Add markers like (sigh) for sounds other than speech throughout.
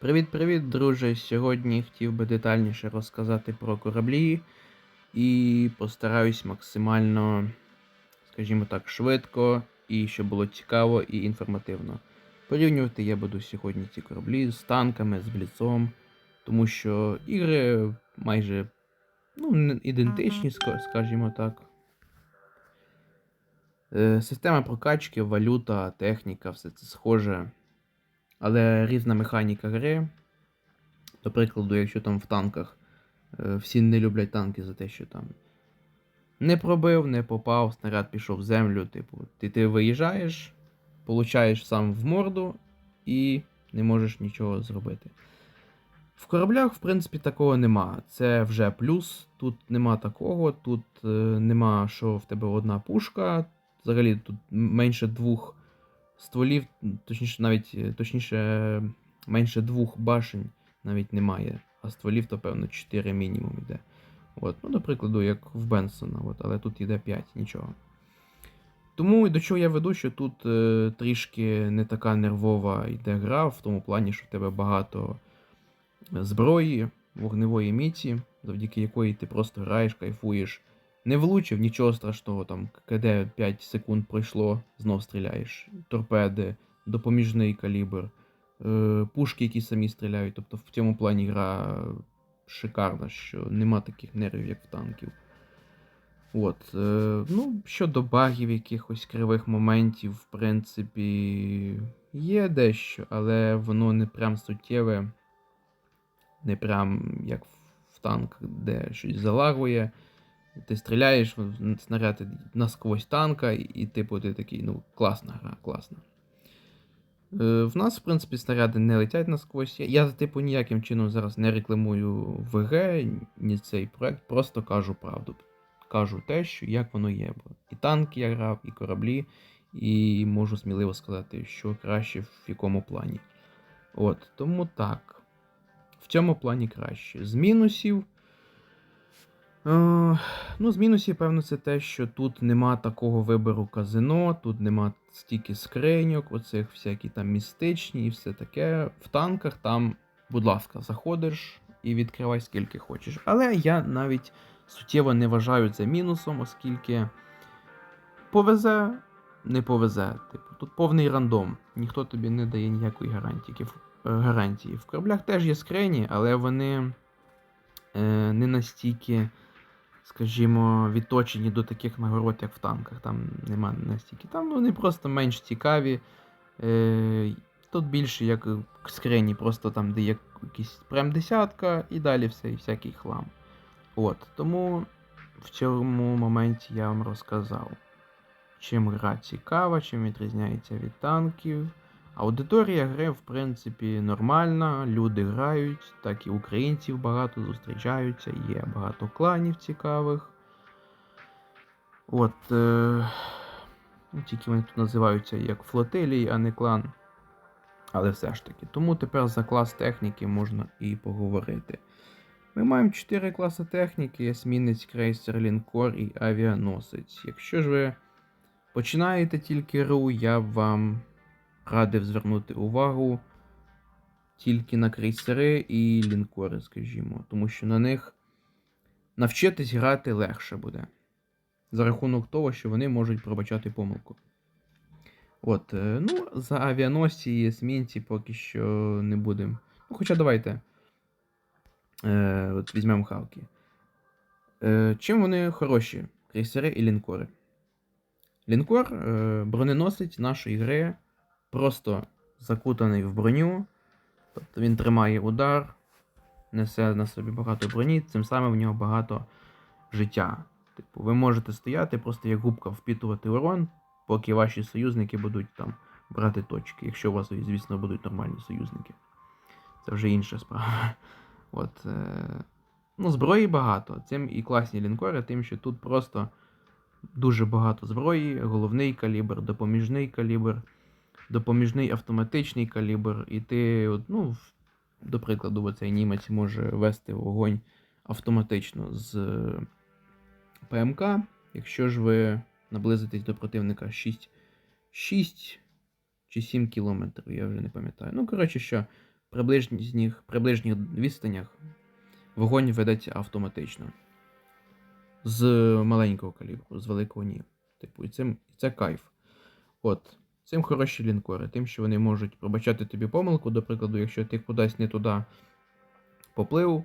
Привіт-привіт, друже! Сьогодні хотів би детальніше розказати про кораблі і постараюсь максимально, скажімо так, швидко і щоб було цікаво і інформативно. Порівнювати я буду сьогодні ці кораблі з танками, з бліцом, тому що ігри майже ну, ідентичні, скажімо так. Е, Система прокачки, валюта, техніка, все це схоже. Але різна механіка гри. До прикладу, якщо там в танках е, всі не люблять танки за те, що там не пробив, не попав, снаряд пішов в землю. Типу, ти, ти виїжджаєш, получаєш сам в морду і не можеш нічого зробити. В кораблях, в принципі, такого нема. Це вже плюс. Тут нема такого, тут е, нема, що в тебе одна пушка. Взагалі тут менше двох стволів, точніше, навіть е, точніше, менше двох башень навіть немає. А стволів, то певно 4 мінімум йде. От, ну, до прикладу, як в Бенсона, от, але тут йде 5, нічого. Тому до чого я веду, що тут е, трішки не така нервова йде гра, в тому плані, що в тебе багато зброї, вогневої міці, завдяки якої ти просто граєш, кайфуєш. Не влучив, нічого страшного, там КД 5 секунд пройшло, знов стріляєш. Торпеди, допоміжний калібр, е, пушки, які самі стріляють. Тобто в цьому плані гра шикарна, що нема таких нервів, як в танків. От, е, ну, щодо багів, якихось кривих моментів, в принципі, є дещо, але воно не прям суттєве, не прям як в танк, де щось залагує. Ти стріляєш, в- снаряд насквозь танка, і, типу ти такий, ну, класна гра, класна. Е, в нас, в принципі, снаряди не летять насквозь. Я, типу, ніяким чином зараз не рекламую ВГ, ні цей проект, просто кажу правду. Кажу те, що як воно є. Бо і танки я грав, і кораблі, і можу сміливо сказати, що краще в якому плані. От, тому так. В цьому плані краще. З мінусів. Е, ну, з мінусів, певно, це те, що тут нема такого вибору казино, тут нема стільки скриньок, оцих всякі там містичні і все таке. В танках там, будь ласка, заходиш і відкривай скільки хочеш. Але я навіть суттєво не вважаю це мінусом, оскільки повезе, не повезе. Типу, тут повний рандом. Ніхто тобі не дає ніякої е, гарантії. в кораблях теж є скрині, але вони е, не настільки скажімо, відточені до таких нагород, як в танках. Там нема настільки. Там вони просто менш цікаві. Е, Тут більше як скрині, просто там, де є якісь прям десятка, і далі все, і всякий хлам. От, тому в цьому моменті я вам розказав, чим гра цікава, чим відрізняється від танків. Аудиторія гри, в принципі, нормальна, люди грають, так і українців багато зустрічаються, є багато кланів цікавих. От. Е- ну, тільки вони тут називаються як флотилії, а не клан. Але все ж таки. Тому тепер за клас техніки можна і поговорити. Ми маємо 4 класи техніки: есмінець, крейсер, лінкор і авіаносець. Якщо ж ви починаєте тільки гру, я б вам радив звернути увагу тільки на крейсери і лінкори, скажімо, тому що на них навчитись грати легше буде. За рахунок того, що вони можуть пробачати помилку. От, е, ну, за авіаносці і есмінці поки що не будемо. Ну, хоча давайте. Е, от візьмемо Халки. Е, чим вони хороші? Крейсери і лінкори. Лінкор е, броненосець нашої гри просто закутаний в броню. Тобто він тримає удар, несе на собі багато броні, цим самим в нього багато життя. Типу, ви можете стояти просто як губка впітувати урон, поки ваші союзники будуть там брати точки, якщо у вас, звісно, будуть нормальні союзники. Це вже інша справа. (laughs) От, е... Ну, зброї багато. Цим і класні лінкори, тим, що тут просто дуже багато зброї, головний калібр, допоміжний калібр, допоміжний автоматичний калібр, і ти, ну, до прикладу, оцей німець може вести вогонь автоматично з е, ПМК. Якщо ж ви наблизитесь до противника 6, 6 чи 7 кілометрів, я вже не пам'ятаю. Ну, коротше, що приближніх, приближніх відстанях вогонь ведеться автоматично. З маленького калібру, з великого ні. Типу, і цим, і це кайф. От. Цим хороші лінкори, тим, що вони можуть пробачати тобі помилку, до прикладу, якщо ти кудись не туди поплив,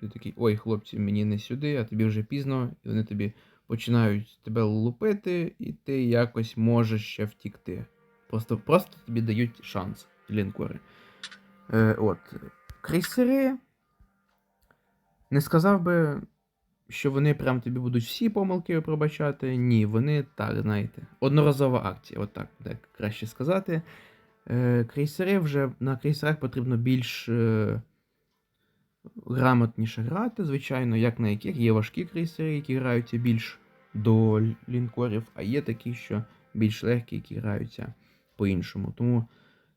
ти такий, ой, хлопці, мені не сюди, а тобі вже пізно, і вони тобі починають тебе лупити, і ти якось можеш ще втікти. Просто, просто тобі дають шанс лінкори. Е, от. Крейсери. Не сказав би, що вони прям тобі будуть всі помилки пробачати. Ні, вони так, знаєте. Одноразова акція, от так буде краще сказати. Е, крейсери вже на крейсерах потрібно більш е, грамотніше грати, звичайно, як на яких є важкі крейсери, які граються більш до лінкорів, а є такі, що більш легкі, які граються по-іншому. Тому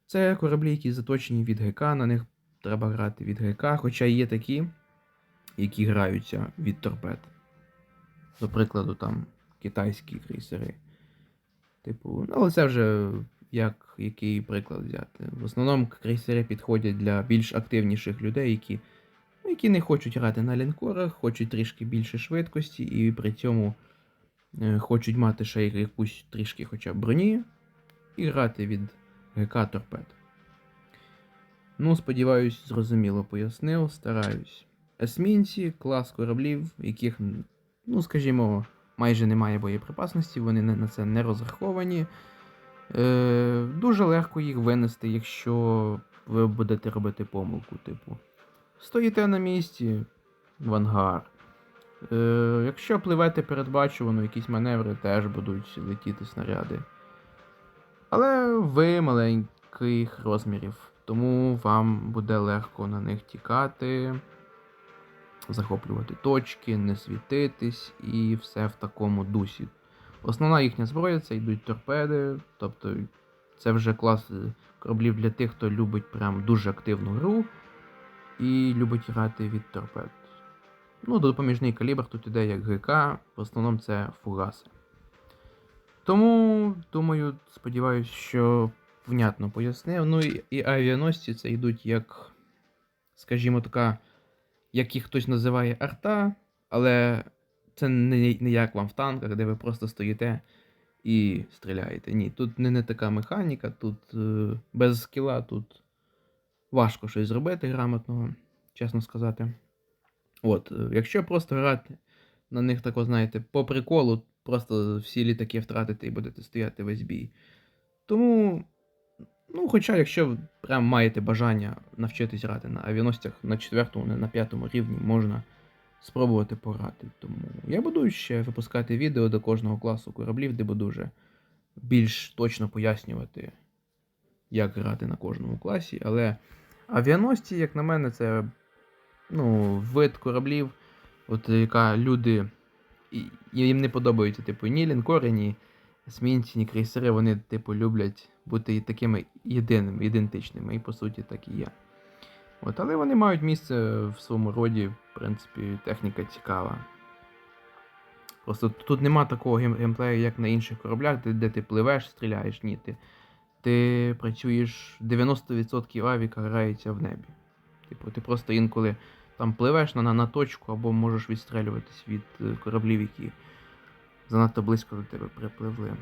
це кораблі, які заточені від ГК, на них треба грати від ГК, хоча є такі, які граються від торпед. До прикладу, там китайські крейсери. Типу, ну, але це вже як який приклад взяти. В основному крейсери підходять для більш активніших людей, які, ну, які не хочуть грати на лінкорах, хочуть трішки більше швидкості і при цьому е, хочуть мати ще якусь трішки хоча б броні і грати від ГК торпед. Ну, сподіваюсь, зрозуміло пояснив, стараюсь. Есмінці, клас кораблів, яких, ну, скажімо, майже немає боєприпасності, вони на це не розраховані. Е, Дуже легко їх винести, якщо ви будете робити помилку, типу. Стоїте на місці в ангар. Е, Якщо пливете передбачувано, якісь маневри теж будуть летіти снаряди. Але ви маленьких розмірів, тому вам буде легко на них тікати, захоплювати точки, не світитись і все в такому дусі. Основна їхня зброя це йдуть торпеди, тобто це вже клас кораблів для тих, хто любить прям дуже активну гру і любить грати від торпед. Ну, допоміжний калібр тут іде як ГК, в основному це фугаси. Тому, думаю, сподіваюся, що внятно пояснив. Ну і авіаносці це йдуть як, скажімо така, як їх хтось називає арта, але це не, не як вам в танках, де ви просто стоїте і стріляєте. Ні, тут не, не така механіка, тут е, без скіла, тут важко щось зробити грамотного, чесно сказати. От, е, якщо просто грати на них тако, знаєте, по приколу, просто всі літаки втратите і будете стояти весь бій. Тому, ну, хоча, якщо прям маєте бажання навчитись грати на авіаносцях на четвертому, не на п'ятому рівні, можна спробувати пограти. Тому я буду ще випускати відео до кожного класу кораблів, де буду вже більш точно пояснювати, як грати на кожному класі. Але авіаносці, як на мене, це ну, вид кораблів, от яка люди. Їм не подобаються, типу, ні лінкори, ні есмінці, ні крейсери, вони, типу, люблять бути такими єдиними, ідентичними, і по суті так і є. От, але вони мають місце в своєму роді, в принципі, техніка цікава. Просто тут нема такого гейм- геймплею, як на інших кораблях, де, де ти пливеш, стріляєш. Ні, ти, ти працюєш 90% авіка грається в небі. Типу, ти просто інколи там пливеш на, на, на точку або можеш відстрелюватись від е, кораблів, які занадто близько до тебе припливли.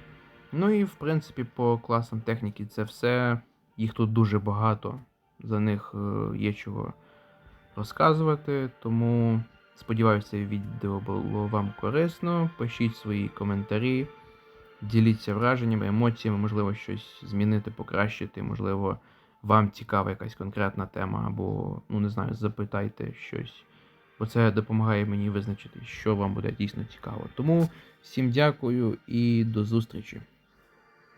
Ну і в принципі по класам техніки це все. Їх тут дуже багато. За них е, є чого розказувати. Тому сподіваюся, відео було вам корисно. Пишіть свої коментарі, діліться враженнями, емоціями, можливо, щось змінити, покращити, можливо, вам цікава якась конкретна тема, або, ну не знаю, запитайте щось. Бо це допомагає мені визначити, що вам буде дійсно цікаво. Тому всім дякую і до зустрічі.